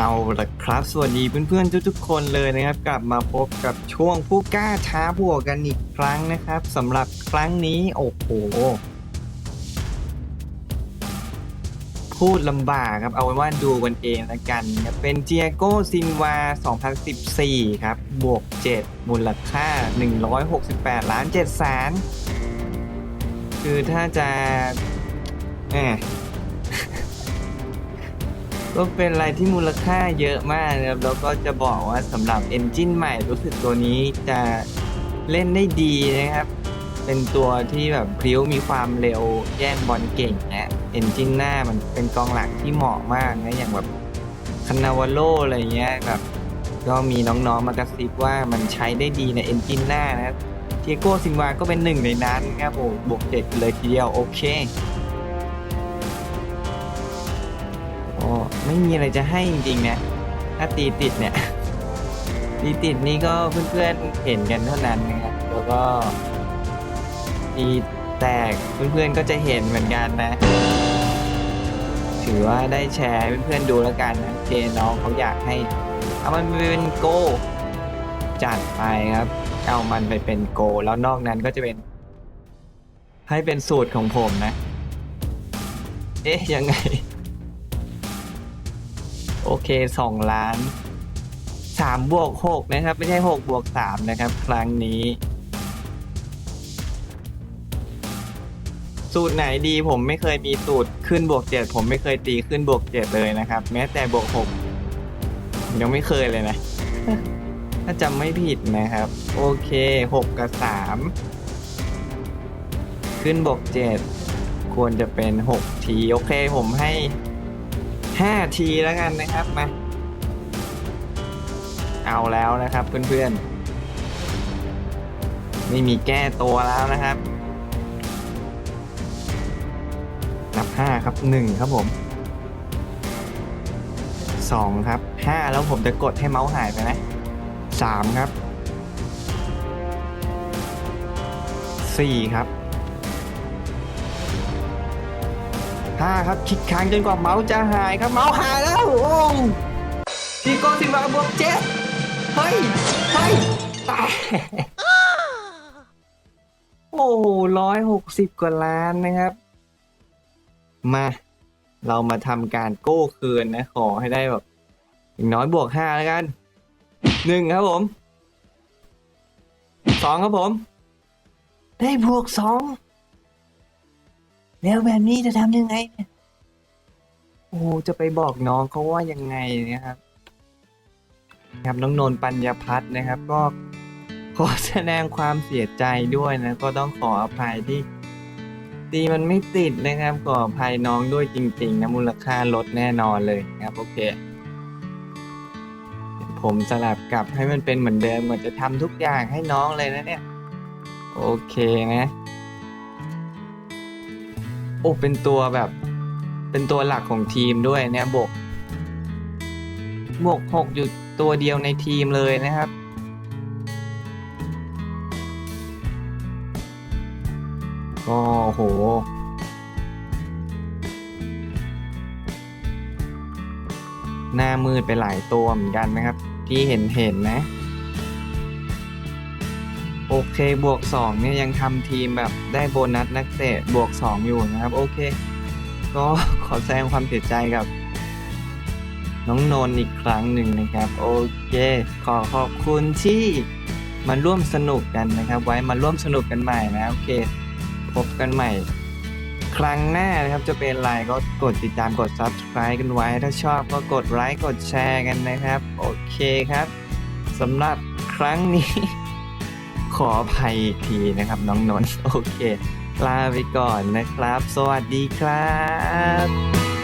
เอาละครับ สวัสดีเพื่อนๆทุกๆคนเลยนะครับ กลับมาพบกับช่วงผู้กล้าท้าบวกกันอีกครั้งนะครับสำหรับครั้งนี้โอ้โหพูดลำบากครับ เอาไว้ว่าดูกันเองละกันครับเป็นเจียโกซินวา 2014 ครับ บวก 7 มูลค่า 168 ล้าน7แสนคือถ้าจะแหม ก็เป็นอะไรที่มูลค่าเยอะมากนะครับแล้วก็จะบอกว่าสำหรับเอนจินใหม่รู้สึกตัวนี้จะเล่นได้ดีนะครับ เป็นตัวที่แบบพริ้วมีความเร็วแย่งบอลเก่งนะเอนจินหน้ามันเป็นกองหลังที่เหมาะมากนะอย่างแบบคานาวาโลอะไรเงี้ยแบบก็มีน้องๆมากระซิบว่ามันใช้ได้ดีในเอนจินหน้านะเทียโก้ซินวาก็เป็นหนึ่งในนั้นครับโอ้บวกเจ็ดเลยทีเดียวโอเค ไม่มีอะไรจะให้จริงๆนะถ้าตีติดเนี่ย ตีติดนี่ก็เพื่อนๆเห็นกันเท่านั้นนะครับแล้วก็ตีแตกเพื่อนๆก็จะเห็นเหมือนกันนะ ถือว่าได้แชร์เพื่อนๆดูแล้วกันนะเจน้องเขาอยากให้ เอามันไปเป็นโกจัดไปครับ เอามันไปเป็นโก แล้วนอกนั้นก็จะเป็น ให้เป็นสูตรของผมนะ เอ๊ะยังไง โอเคสองล้านสามบวกหกนะครับ ไม่ใช่หกบวกสามนะครับ ครั้งนี้ สูตรไหนดีผมไม่เคยมีสูตรขึ้นบวกเจ็ดผมไม่เคยตีขึ้นบวกเจ็ดเลยนะครับ แม้แต่บวกหกยังไม่เคยเลยนะ ถ้าจำไม่ผิดนะครับ โอเคหกกับสามขึ้นบวกเจ็ดควรจะเป็นหกที โอเคผมให้ ห้าทีแล้วกันนะครับมาเอาแล้วนะครับเพื่อนๆ ไม่มีแก้ตัวแล้วนะครับ นับห้าครับหนึ่งครับผมสองครับห้าแล้วผมจะกดให้เมาส์หายไปไหมสามครับสี่ครับ ห้าครับคลิกค้างจนกว่าเมาส์จะหายครับเมาส์หายแล้วโอ้ทีโกสิบาบวกเจ็ดเฮ้ยเฮ้ยตายโอ้ร้อยหกสิบกว่าล้านนะครับ มา เรามาทำการโก้คืนนะ ขอให้ได้แบบอย่างน้อยบวกห้าแล้วกันหนึ่งครับผมสองครับผม ได้บวกสอง แล้วแบบนี้จะทำยังไงเนี่ยโอ้จะไปบอกน้องเขาว่ายังไงนะครับ ครับน้องนนท์ปัญญาพัฒน์นะครับ ก็ขอแสดงความเสียใจด้วยนะ ก็ต้องขออภัยที่ตีมันไม่ติดนะครับ ขออภัยน้องด้วยจริง ๆ นะมูลค่าลดแน่นอนเลยนะครับ โอเค ผมสลับกลับให้มันเป็นเหมือนเดิมเหมือนจะทำทุกอย่างให้น้องเลยนะเนี่ย โอเคนะ โอ้เป็นตัวแบบ เป็นตัวหลักของทีมด้วยเนี่ยบวกบวกหกอยู่ตัวเดียวในทีมเลยนะครับ ก็โหหน้ามืดไปหลายตัวเหมือนกันนะครับ ที่เห็นเห็นนะ โอเคบวก2เนี่ยยังทำทีมแบบได้โบนัสนักเตะบวก 2 อยู่นะครับ โอเค ก็ขอแสดงความเสียใจกับ น้องนนอีกครั้งหนึ่งนะครับ โอเค ขอขอบคุณที่มาร่วมสนุกกันนะครับ ไว้มาร่วมสนุกกันใหม่นะโอเค พบกันใหม่ ครั้งหน้านะครับจะเป็นไรก็กดติดตามกด subscribe กันไว้ ถ้าชอบก็กดไลค์กดแชร์กันนะครับ โอเคครับสำหรับครั้งนี้ ขออภัยอีกทีนะครับน้องนนท์โอเค ลาไปก่อนนะครับ สวัสดีครับ